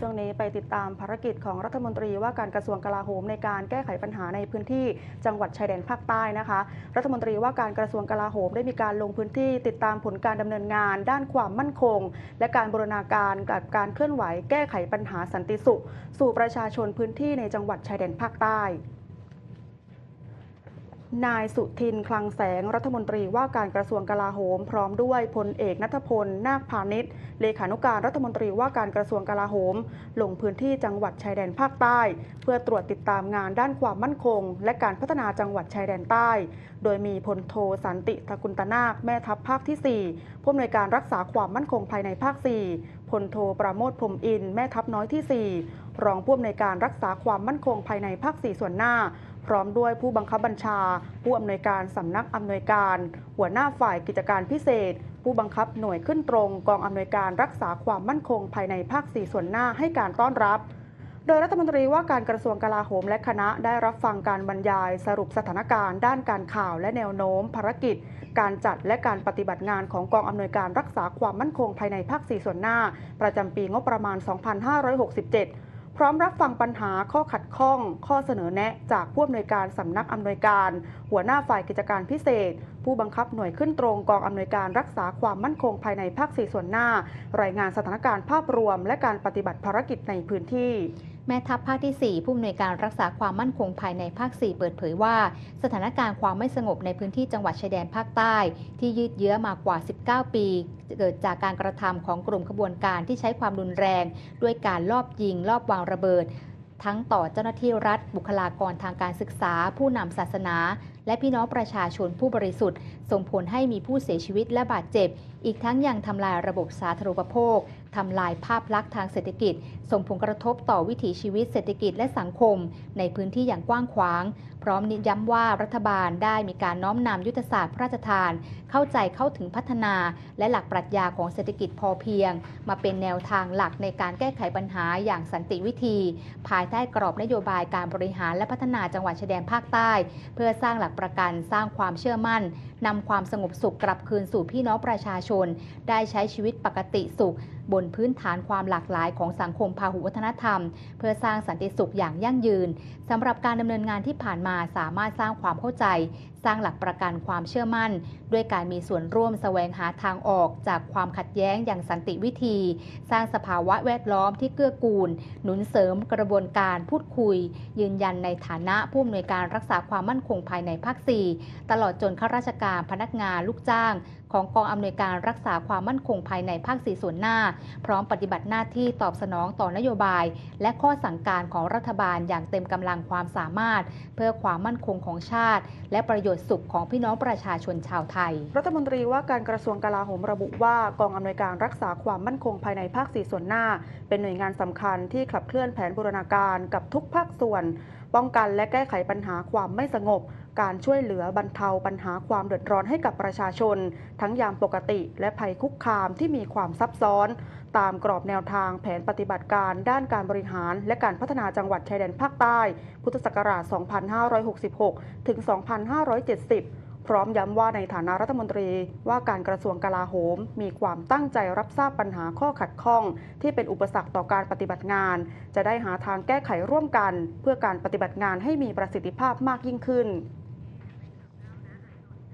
ช่วงนี้ไปติดตามภารกิจของรัฐมนตรีว่าการกระทรวงกลาโหมในการแก้ไขปัญหาในพื้นที่จังหวัดชายแดนภาคใต้นะคะ รัฐมนตรีว่าการกระทรวงกลาโหมได้มีการลงพื้นที่ติดตามผลการดำเนินงาน ด้านความมั่นคง และการบูรณาการกับการเคลื่อนไหว แก้ไขปัญหาสันติสุข สู่ประชาชนพื้นที่ในจังหวัดชายแดนภาคใต้ นายสุทินคลังแสงรัฐมนตรีว่าการกระทรวงกลาโหม พร้อมด้วยพลเอกนัทพล นาคพาณิชย์เลขานุการรัฐมนตรีว่าการกระทรวงกลาโหม ลงพื้นที่จังหวัดชายแดนภาคใต้ เพื่อตรวจติดตามงานด้านความมั่นคง และการพัฒนาจังหวัดชายแดนใต้ โดยมีพลโทสันติทกุลตนาคแม่ทัพภาคที่ 4 ผู้อำนวยการรักษาความมั่นคงภายในภาค 4พลโทประโมทพรมอินแม่ทัพน้อยที่ 4 รองผู้อำนวยการรักษาความมั่นคงภายในภาค 4 ส่วนหน้า พร้อมด้วยผู้บังคับบัญชา ผู้อำนวยการสำนักอำนวยการ หัวหน้าฝ่ายกิจการพิเศษ ผู้บังคับหน่วยขึ้นตรง กองอำนวยการรักษาความมั่นคงภายในภาค 4 ส่วนหน้าให้การต้อนรับโดยรัฐมนตรีว่าการกระทรวงกลาโหมและคณะได้รับฟังการบรรยายสรุปสถานการณ์ด้านการข่าวและแนวโน้ม ภารกิจ การจัดและการปฏิบัติงานของกองอำนวยการรักษาความมั่นคงภายในภาค 4 ส่วนหน้า ประจำปีงบประมาณ 2567 พร้อมรับฟังปัญหาข้อขัดข้อง ข้อเสนอแนะ จากผู้อำนวยการสำนักอำนวยการ หัวหน้าฝ่ายกิจการพิเศษ ผู้บังคับหน่วยขึ้นตรงกองอำนวยการรักษาความมั่นคงภายในภาค 4 ส่วนหน้า รายงานสถานการณ์ภาพรวม และการปฏิบัติภารกิจในพื้นที่ แม่ทัพภาคที่ 4 ผู้อำนวยการรักษาความมั่นคงภายในภาค 4 เปิดเผยว่า สถานการณ์ความไม่สงบในพื้นที่จังหวัดชายแดนภาคใต้ ที่ยืดเยื้อมากว่า 19 ปี เกิดจากการกระทำของกลุ่มขบวนการที่ใช้ความรุนแรง ด้วยการลอบยิง ลอบวางระเบิด ทั้งต่อเจ้าหน้าที่รัฐ บุคลากรทางการศึกษา ผู้นำศาสนา และพี่น้องประชาชนผู้บริสุทธิ์ ส่งผลให้มีผู้เสียชีวิตและบาดเจ็บ อีกทั้งยังทำลายระบบสาธารณูปโภคทำลายภาพลักษณ์ทางเศรษฐกิจส่งผลกระทบต่อวิถีชีวิตเศรษฐกิจและสังคม ในพื้นที่อย่างกว้างขวาง พร้อมน้นย้ำว่ารัฐบาลได้มีการน้อมนำยุทธศาสตร์พระราชทาน เข้าใจเข้าถึงพัฒนา และหลักปรัชญาของเศรษฐกิจพอเพียง มาเป็นแนวทางหลักในการแก้ไขปัญหาอย่างสันติวิธี ภายใต้กรอบนโยบายการบริหารและพัฒนาจังหวัดชายแดนภาคใต้ เพื่อสร้างหลักประกันสร้างความเชื่อมั่นนำความสงบสุขกลับคืนสู่พี่น้องประชาชน ได้ใช้ชีวิตปกติสุข บนพื้นฐานความหลากหลายของสังคมพาหุวัฒนธรรม เพื่อสร้างสันติสุขอย่างยั่งยืนสำหรับการดำเนินงานที่ผ่านมาสามารถสร้างความเข้าใจ สร้างหลักประกันความเชื่อมั่น ด้วยการมีส่วนร่วมแสวงหาทางออกจากความขัดแย้งอย่างสันติวิธี สร้างสภาวะแวดล้อมที่เกื้อกูล หนุนเสริมกระบวนการพูดคุย ยืนยันในฐานะผู้อำนวยการรักษาความมั่นคงภายในภาค 4 ตลอดจนข้าราชการพนักงานลูกจ้าง ของกองอำนวยการรักษาความมั่นคงภายในภาค 4 ส่วนหน้า พร้อมปฏิบัติหน้าที่ตอบสนองต่อนโยบาย และข้อสั่งการของรัฐบาลอย่างเต็มกำลังความสามารถ เพื่อความมั่นคงของชาติ และประโยชน์สุขของพี่น้องประชาชนชาวไทย รัฐมนตรีว่าการกระทรวงกลาโหมระบุว่ากองอำนวยการรักษาความมั่นคงภายในภาค 4 ส่วนหน้า เป็นหน่วยงานสำคัญที่ขับเคลื่อนแผนบูรณาการกับทุกภาคส่วน ป้องกันและแก้ไขปัญหาความไม่สงบ การช่วยเหลือบรรเทาปัญหาความเดือดร้อนให้กับประชาชน ทั้งยามปกติและภัยคุกคามที่มีความซับซ้อน ตามกรอบแนวทางแผนปฏิบัติการด้านการบริหาร และการพัฒนาจังหวัดชายแดนภาคใต้ พุทธศักราช 2566 ถึง 2570 พร้อมย้ำว่าในฐานะรัฐมนตรีว่าการกระทรวงกลาโหม มีความตั้งใจรับทราบปัญหาข้อขัดข้อง ที่เป็นอุปสรรคต่อการปฏิบัติงาน จะได้หาทางแก้ไขร่วมกัน เพื่อการปฏิบัติงานให้มีประสิทธิภาพมากยิ่งขึ้น